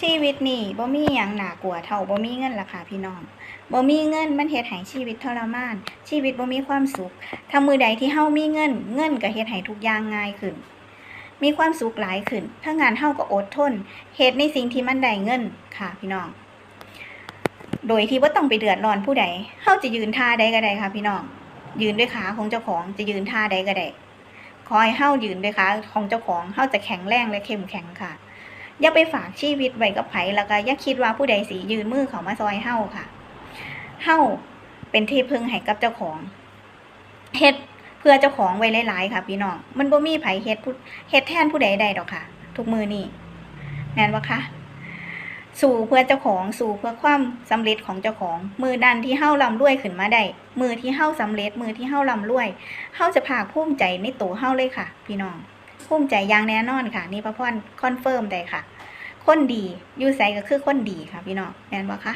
ชีวิตนี่บ่มีหยังหนากลัวเท่าบ่มีเงินล่ะค่ะพี่น้องบ่มีเงินมันเฮ็ดให้ชีวิตทรมาน ชีวิตบ่มีความสุขถ้ามือใดที่เฮามีเงิน เงินก็เฮ็ดให้ทุกอย่างง่ายขึ้น มีความสุขหลายขึ้น ถ้างานเฮาก็อดทนเฮ็ดในสิ่งที่มันได้เงินค่ะพี่น้อง โดยที่บ่ต้องไปเดือดร้อนผู้ใดเฮาจะยืนท่าใดก็ได้ค่ะพี่น้อง ยืนด้วยขาของเจ้าของจะยืนท่าใดก็ได้ขอให้เฮายืนด้วยขาของเจ้าของเฮาจะแข็งแรงและเข้มแข็งค่ะ อย่าไปฝากชีวิตไว้กับไผแล้วก็อย่าคิดว่าผู้ใดสิยืนมือเขามาซอยเฮาค่ะเฮาเป็นที่พึ่งให้กับเจ้าของเฮ็ดเพื่อเจ้าของไว้หลายๆค่ะ พี่น้องมันบ่มีไผเฮ็ดผู้เฮ็ดแทนผู้ใดได้ดอกค่ะ ทุกมือนี่แม่นบ่คะสู่เพื่อเจ้าของสู่เพื่อความสำเร็จของเจ้าของ มือดันที่เฮาร่ำรวยขึ้นมาได้มือที่เฮาสำเร็จ มือที่เฮาร่ำรวยเฮาจะภาคภูมิใจในตัวเฮาเลยค่ะ พี่น้อง ภูมิใจอย่างแน่นอนค่ะ นี่พระพรคอนเฟิร์มได้ค่ะ คนดีอยู่ไสก็คือคนดีค่ะพี่น้องแม่นบ่คะ